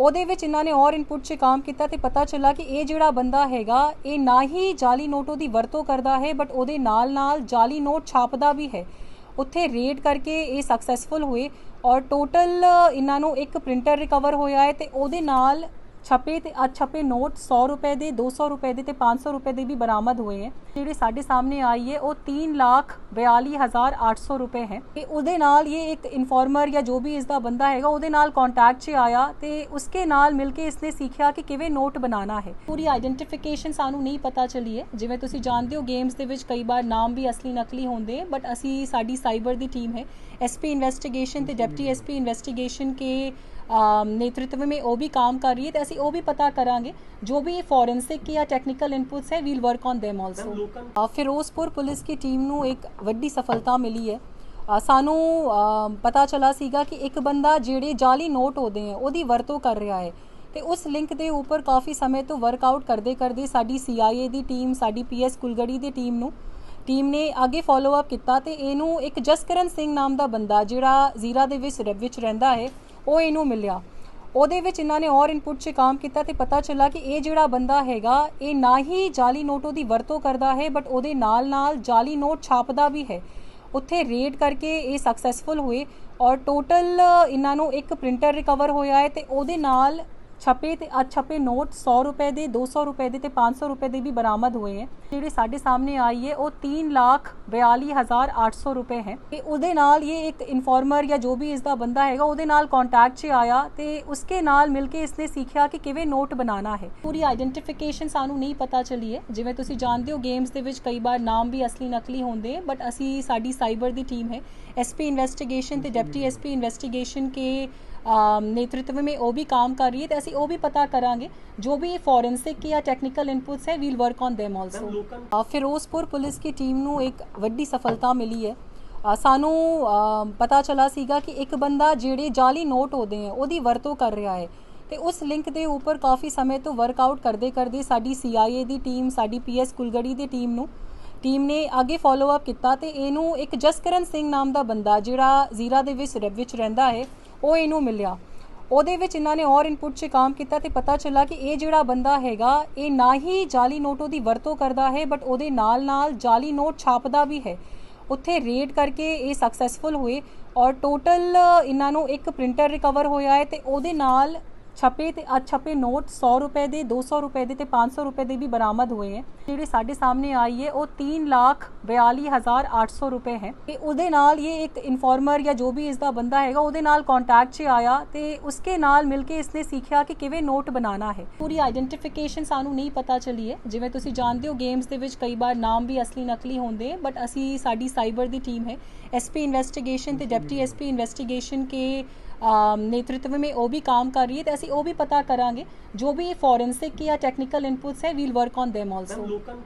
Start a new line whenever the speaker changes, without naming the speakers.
ਉਹਦੇ ਵਿੱਚ ਇਹਨਾਂ ਨੇ ਔਰ ਇਨਪੁਟ 'ਚ ਕੰਮ ਕੀਤਾ ਤੇ ਪਤਾ ਚੱਲਾ ਕਿ ਇਹ ਜਿਹੜਾ ਬੰਦਾ ਹੈਗਾ, ਇਹ ਨਾ ਹੀ ਜਾਲੀ ਨੋਟੋ ਦੀ ਵਰਤੋਂ ਕਰਦਾ ਹੈ ਬਟ ਉਹਦੇ ਨਾਲ ਨਾਲ ਜਾਲੀ ਨੋਟ ਛਾਪਦਾ ਵੀ ਹੈ। ਉੱਥੇ ਰੇਡ ਕਰਕੇ ਇਹ ਸਕਸੈਸਫੁਲ ਹੋਏ ਔਰ ਟੋਟਲ ਇਹਨਾਂ ਨੂੰ ਇੱਕ ਪ੍ਰਿੰਟਰ ਰਿਕਵਰ ਹੋਇਆ ਹੈ ਤੇ ਉਹਦੇ ਨਾਲ ਛਪੇ ਤੇ ਅਛਪੇ ਨੋਟ 100 ਰੁਪਏ ਦੇ 200 ਰੁਪਏ ਦੇ ਤੇ 500 ਰੁਪਏ ਦੇ ਵੀ ਬਰਾਮਦ ਹੋਏ ਹੈ। ਜਿਹੜੇ ਸਾਡੇ ਸਾਹਮਣੇ ਆਈ ਹੈ, ਉਹ 342800 ਰੁਪਏ ਹੈ। ਤੇ ਉਹਦੇ ਨਾਲ ਇਹ ਇੱਕ ਇਨਫੋਰਮਰ ਜਾਂ ਜੋ ਵੀ ਇਸ ਦਾ ਬੰਦਾ ਹੈਗਾ, ਉਹਦੇ ਨਾਲ ਕੰਟੈਕਟ 'ਚ ਆਇਆ ਤੇ ਉਸਕੇ ਨਾਲ ਮਿਲ ਕੇ ਇਸਨੇ ਸਿੱਖਿਆ ਕਿ ਕਿਵੇਂ ਨੋਟ ਬਣਾਉਣਾ ਹੈ। ਪੂਰੀ ਆਈਡੈਂਟੀਫਿਕੇਸ਼ਨ ਸਾਨੂੰ ਨਹੀਂ ਪਤਾ ਚੱਲੀ ਹੈ। ਜਿਵੇਂ ਤੁਸੀਂ ਜਾਣਦੇ ਹੋ ਗੇਮਸ ਦੇ ਵਿੱਚ ਕਈ ਵਾਰ ਨਾਮ ਵੀ ਅਸਲੀ ਨਕਲੀ ਹੁੰਦੇ ਬਟ ਅਸੀਂ ਸਾਡੀ ਸਾਈਬਰ ਦੀ ਟੀਮ ਹੈ। ਐਸਪੀ ਇਨਵੈਸਟੀਗੇਸ਼ਨ ਤੇ ਡਿਪਟੀ ਐਸਪੀ ਇਨਵੈਸਟੀਗੇਸ਼ਨ ਕੇ नेतृत्व में वो भी काम कर रही है तो असं ਉਹ ਵੀ ਪਤਾ ਕਰਾਂਗੇ। ਜੋ ਵੀ ਫੋਰੈਂਸਿਕ ਜਾਂ ਟੈਕਨੀਕਲ ਇਨਪੁਟਸ ਹੈ we'll work on them also Firozpur police the team ਨੂੰ ਇੱਕ ਵੱਡੀ ਸਫਲਤਾ ਮਿਲੀ ਹੈ। ਸਾਨੂੰ ਪਤਾ ਚੱਲਾ ਸੀਗਾ ਕਿ ਇੱਕ ਬੰਦਾ ਜਿਹੜੇ ਜਾਲੀ ਨੋਟ ਹੁੰਦੇ ਆ ਉਹਦੀ ਵਰਤੋਂ ਕਰ ਰਿਹਾ ਹੈ। ਤੇ ਉਸ ਲਿੰਕ ਦੇ ਉੱਪਰ ਕਾਫੀ ਸਮੇਂ ਤੋਂ ਵਰਕਆਊਟ ਕਰਦੇ ਕਰਦੇ ਸਾਡੀ CIA ਦੀ ਟੀਮ ਸਾਡੀ PS ਕੁਲਗੜੀ ਦੀ ਟੀਮ ਨੂੰ ਟੀਮ ਨੇ ਅੱਗੇ ਫਾਲੋ ਅਪ ਕੀਤਾ ਤੇ ਇਹਨੂੰ ਇੱਕ ਜਸਕਰਨ ਸਿੰਘ ਨਾਮ ਦਾ ਬੰਦਾ ਜਿਹੜਾ ਜ਼ੀਰਾ ਦੇ ਵਿੱਚ ਵਿੱਚ ਰਹਿੰਦਾ ਹੈ ਉਹ ਇਹਨੂੰ ਮਿਲਿਆ। ਉਹਦੇ ਵਿੱਚ ਇਹਨਾਂ ਨੇ ਔਰ ਇਨਪੁਟ 'ਚ ਕੰਮ ਕੀਤਾ ਤੇ ਪਤਾ ਚੱਲਾ ਕਿ ਇਹ ਜਿਹੜਾ ਬੰਦਾ ਹੈਗਾ, ਇਹ ਨਾ ਹੀ ਜਾਲੀ ਨੋਟੋ ਦੀ ਵਰਤੋਂ ਕਰਦਾ ਹੈ ਬਟ ਉਹਦੇ ਨਾਲ ਨਾਲ ਜਾਲੀ ਨੋਟ ਛਾਪਦਾ ਵੀ ਹੈ। ਉੱਥੇ ਰੇਡ ਕਰਕੇ ਇਹ ਸਕਸੈਸਫੁਲ ਹੋਏ ਔਰ ਟੋਟਲ ਇਹਨਾਂ ਨੂੰ ਇੱਕ ਪ੍ਰਿੰਟਰ ਰਿਕਵਰ ਹੋਇਆ ਹੈ ਤੇ ਉਹਦੇ ਨਾਲ ਛਪੇ ਤੇ ਅਛਪੇ ਨੋਟ 100 ਰੁਪਏ ਦੇ 200 ਰੁਪਏ ਦੇ ਤੇ 500 ਰੁਪਏ ਦੇ ਵੀ ਬਰਾਮਦ ਹੋਏ ਹੈ। ਜਿਹੜੇ ਸਾਡੇ ਸਾਹਮਣੇ ਆਈ ਹੈ, ਉਹ 3 ਲੱਖ 42800 ਰੁਪਏ ਹੈ। ਤੇ ਉਹਦੇ ਨਾਲ ਇਹ ਇੱਕ ਇਨਫਾਰਮਰ ਜਾਂ ਜੋ ਵੀ ਇਸ ਦਾ ਬੰਦਾ ਹੈਗਾ, ਉਹਦੇ ਨਾਲ ਕੰਟੈਕਟ 'ਚ ਆਇਆ ਤੇ ਉਸਕੇ ਨਾਲ ਮਿਲ ਕੇ ਇਸਨੇ ਸਿੱਖਿਆ ਕਿ ਕਿਵੇਂ ਨੋਟ ਬਣਾਉਣਾ ਹੈ। ਪੂਰੀ ਆਈਡੈਂਟੀਫਿਕੇਸ਼ਨ ਸਾਨੂੰ ਨਹੀਂ ਪਤਾ ਚੱਲੀ ਹੈ। ਜਿਵੇਂ ਤੁਸੀਂ ਜਾਣਦੇ ਹੋ ਗੇਮਸ ਦੇ ਵਿੱਚ ਕਈ ਵਾਰ ਨਾਮ ਵੀ ਅਸਲੀ ਨਕਲੀ ਹੁੰਦੇ ਬਟ ਅਸੀਂ ਸਾਡੀ ਸਾਈਬਰ ਦੀ ਟੀਮ ਹੈ। ਐਸਪੀ ਇਨਵੈਸਟੀਗੇਸ਼ਨ ਤੇ ਡਿਪਟੀ ਐਸਪੀ ਇਨਵੈਸਟੀਗੇਸ਼ਨ ਕੇ नेतृत्व में वो भी काम कर रही है तो ऐसे वो भी पता करांगे जो भी ਫੋਰੈਂਸਿਕ ਜਾਂ ਟੈਕਨੀਕਲ ਇਨਪੁਟਸ ਹੈ we'll work on them also Firozpur police the team ਨੂੰ ਇੱਕ ਵੱਡੀ ਸਫਲਤਾ ਮਿਲੀ ਹੈ। ਸਾਨੂੰ ਪਤਾ ਚਲਾ ਸੀਗਾ ਕਿ ਇੱਕ ਬੰਦਾ ਜਿਹੜੇ ਜਾਲੀ ਨੋਟ ਹੋਦੇ ਆ ਉਹਦੀ ਵਰਤੋਂ ਕਰ ਰਿਹਾ ਹੈ। ਤੇ ਉਸ ਲਿੰਕ ਦੇ ਉੱਪਰ ਕਾਫੀ ਸਮੇਂ ਤੋਂ ਵਰਕਆਊਟ ਕਰਦੇ ਕਰਦੇ ਸਾਡੀ CIA ਦੀ ਟੀਮ ਸਾਡੀ PS ਕੁਲਗੜੀ ਦੀ ਟੀਮ ਨੂੰ ਟੀਮ ਨੇ ਅੱਗੇ ਫਾਲੋ ਅਪ ਕੀਤਾ ਤੇ ਇਹਨੂੰ ਇੱਕ ਜਸਕਰਨ ਸਿੰਘ ਨਾਮ ਦਾ ਬੰਦਾ ਜਿਹੜਾ ਜ਼ੀਰਾ ਦੇ ਵਿੱਚ ਰੈਬ ਵਿੱਚ ਰਹਿੰਦਾ ਹੈ ਉਹ ਇਹਨੂੰ ਮਿਲਿਆ। ਉਹਦੇ ਵਿੱਚ ਇਹਨਾਂ ਨੇ ਔਰ ਇਨਪੁਟ 'ਚ ਕੰਮ ਕੀਤਾ ਤੇ ਪਤਾ ਚੱਲਾ ਕਿ ਇਹ ਜਿਹੜਾ ਬੰਦਾ ਹੈਗਾ, ਇਹ ਨਾ ਹੀ ਜਾਲੀ ਨੋਟੋ ਦੀ ਵਰਤੋਂ ਕਰਦਾ ਹੈ ਬਟ ਉਹਦੇ ਨਾਲ ਨਾਲ ਜਾਲੀ ਨੋਟ ਛਾਪਦਾ ਵੀ ਹੈ। ਉੱਥੇ ਰੇਡ ਕਰਕੇ ਇਹ ਸਕਸੈਸਫੁਲ ਹੋਏ ਔਰ ਟੋਟਲ ਇਹਨਾਂ ਨੂੰ ਇੱਕ ਪ੍ਰਿੰਟਰ ਰਿਕਵਰ ਹੋਇਆ ਹੈ ਤੇ ਉਹਦੇ ਨਾਲ ਛਪੇ ਤੇ ਅਛਪੇ ਨੋਟ 100 ਰੁਪਏ ਦੇ 200 ਰੁਪਏ ਦੇ ਤੇ 500 ਰੁਪਏ ਦੇ ਵੀ ਬਰਾਮਦ ਹੋਏ ਹੈ। ਜਿਹੜੇ ਸਾਡੇ ਸਾਹਮਣੇ ਆਈ ਹੈ, ਉਹ 3 ਲੱਖ 42800 ਰੁਪਏ ਹੈ। ਤੇ ਉਹਦੇ ਨਾਲ ਇਹ ਇੱਕ ਇਨਫਾਰਮਰ ਜਾਂ ਜੋ ਵੀ ਇਸ ਦਾ ਬੰਦਾ ਹੈਗਾ, ਉਹਦੇ ਨਾਲ ਕੰਟੈਕਟ 'ਚ ਆਇਆ ਤੇ ਉਸਕੇ ਨਾਲ ਮਿਲ ਕੇ ਇਸਨੇ ਸਿੱਖਿਆ ਕਿ ਕਿਵੇਂ ਨੋਟ ਬਣਾਉਣਾ ਹੈ। ਪੂਰੀ ਆਈਡੈਂਟੀਫਿਕੇਸ਼ਨ ਸਾਨੂੰ ਨਹੀਂ ਪਤਾ ਚੱਲੀ ਹੈ। ਜਿਵੇਂ ਤੁਸੀਂ ਜਾਣਦੇ ਹੋ ਗੇਮਸ ਦੇ ਵਿੱਚ ਕਈ ਵਾਰ ਨਾਮ ਵੀ ਅਸਲੀ ਨਕਲੀ ਹੁੰਦੇ ਬਟ ਅਸੀਂ ਸਾਡੀ ਸਾਈਬਰ ਦੀ ਟੀਮ ਹੈ। ਐਸਪੀ ਇਨਵੈਸਟੀਗੇਸ਼ਨ ਤੇ ਡਿਪਟੀ ਐਸਪੀ ਇਨਵੈਸਟੀਗੇਸ਼ਨ ਕੇ नेतृत्व में वो भी काम कर रही है तो ਅਸੀਂ ਉਹ ਵੀ ਪਤਾ ਕਰਾਂਗੇ, ਜੋ ਵੀ ਫੋਰੈਂਸਿਕ ਜਾਂ ਟੈਕਨੀਕਲ ਇਨਪੁਟਸ ਹੈ we'll work on them also